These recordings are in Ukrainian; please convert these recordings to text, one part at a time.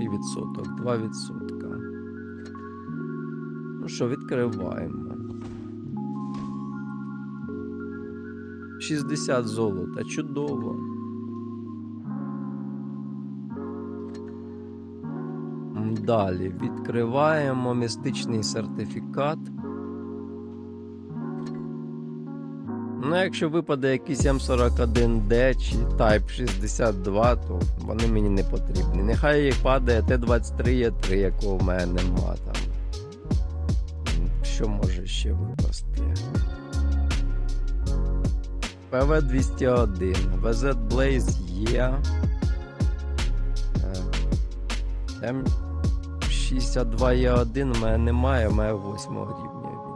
більший відсоток, 2 відсотка. Ну що, відкриваємо. 60 золота, чудово. Далі відкриваємо містичний сертифікат. Ну, якщо випаде якийсь М41D чи Type 62, то вони мені не потрібні. Нехай їх падає Т23Е3, якого в мене нема там. Що може ще випасти? ПВ-201, VZ Blaze є. Е, М62Е1 в мене немає, мене 8 рівня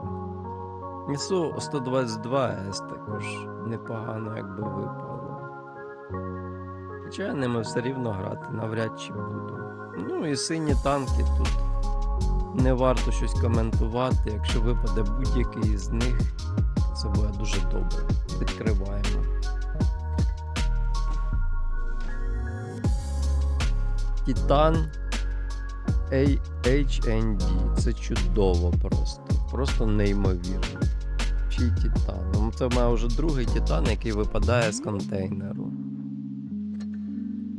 він. Нісу 122С також непогано якби випало. Хоча я ними все рівно грати навряд чи буду. Ну і сині танки тут не варто щось коментувати. Якщо випаде будь-який із них, це буде дуже добре. Відкриваємо. Титан HND. Це чудово просто. Просто неймовірно. Ще Титан. Ну, Це в мене вже другий Титан, який випадає з контейнеру.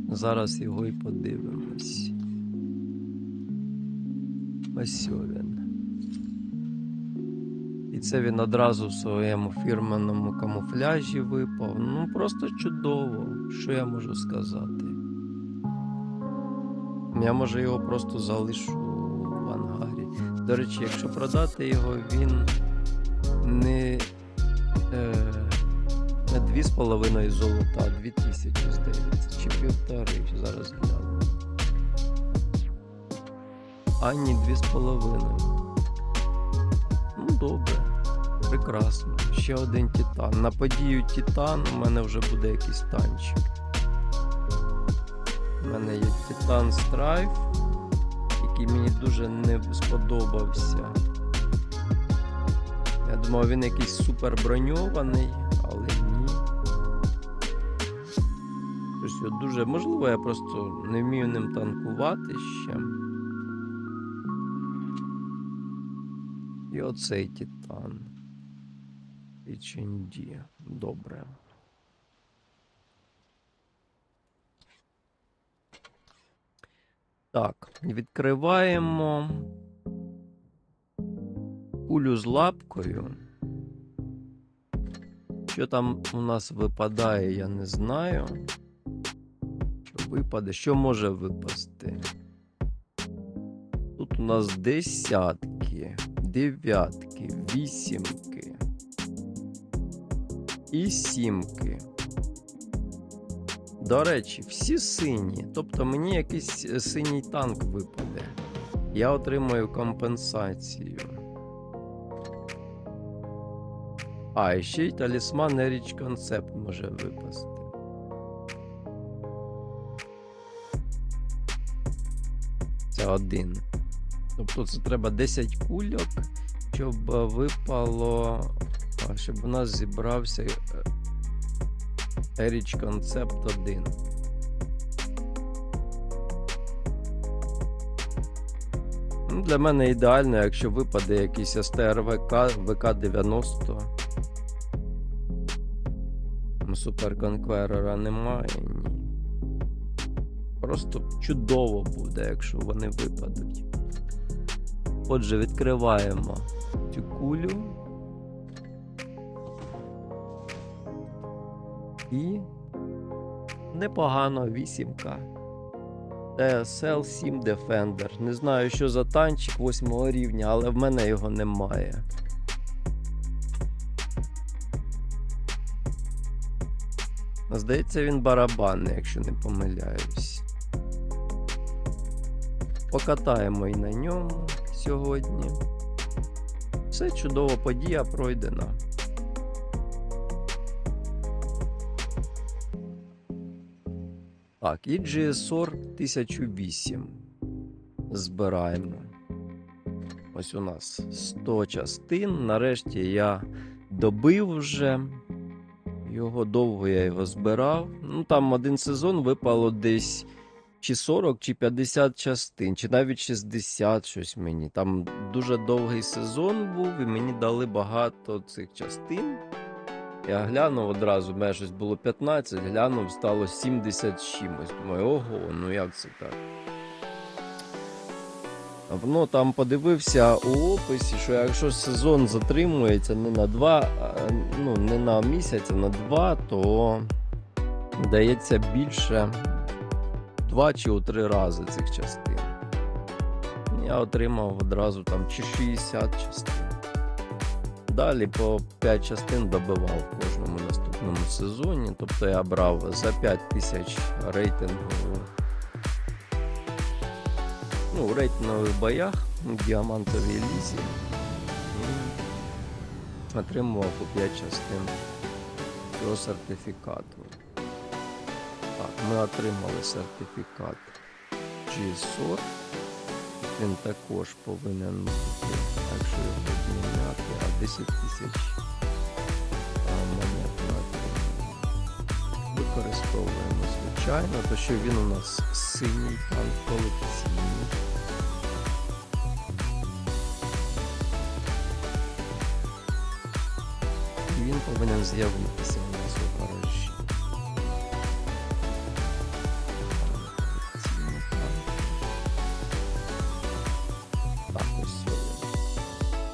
Зараз його і подивимось. Ось він. І це він одразу в своєму фірменному камуфляжі випав. Ну просто чудово. Що я можу сказати? Я може його просто залишу в ангарі. До речі, якщо продати його, він 2,5 золота, 2000, здається, чи півтори, зараз гляну. А ні, 2,5. Ну, добре. Прекрасно. Ще один титан. На подію Титан у мене вже буде якийсь танчик. У мене є Титан Страйф, який мені дуже не сподобався. Я думав, він якийсь супер броньований, але ні. Щось його дуже. Можливо, я просто не вмію ним танкувати ще. І оцей Титан. HND. Добре. Так, відкриваємо кулю з лапкою. Що там у нас випадає, я не знаю. Випаде, що може випасти? Тут у нас десятки, дев'ятки, вісімки і сімки. До речі, всі сині. Тобто мені якийсь е, синій танк випаде. Я отримаю компенсацію. А, ще й талісман Rich Concept може випасти. Це один. Тобто це треба 10 кульок, щоб е, випало. Щоб у нас зібрався е, Rich Concept 1. Ну, Для мене ідеально, якщо випаде якийсь СТРВК ВК-90. Суперконкверера немає, ні. Просто чудово буде, якщо вони випадуть. Отже, відкриваємо цю кулю. І непогано вісімка. TSL 7 Defender. Не знаю, що за танчик 8 рівня, але в мене його немає. Здається, він барабанний, якщо не помиляюсь. Покатаємо і на ньому сьогодні. Все чудово, подія пройдена. Так, і GSOR 1008. Збираємо. Ось у нас 100 частин. Нарешті я добив вже. Його довго я його збирав. Ну, там один сезон випало десь чи 40, чи 50 частин, чи навіть 60 щось мені. Там дуже довгий сезон був, і мені дали багато цих частин. Я глянув одразу, в мене щось було 15, глянув, стало 70 чимось. Думаю, ого, ну як це так? Ну там подивився у описі, що якщо сезон затримується не на два, ну не на місяць, а на два, то дається більше два чи у три рази цих частин. Я отримав одразу там чи 60 частин. Далі по 5 частин добивав в кожному наступному сезоні. Тобто я брав за 5 тисяч рейтингу. Ну, у рейтингових боях у діамантовій лізі. І отримував по 5 частин цього сертифікату. Так, ми отримали сертифікат G-Sort. Він також повинен бути, якщо його обміняти, а 10 тисяч монет. Використовуємо звичайно, то що він у нас синій танк колекційний. Він повинен з'явитися.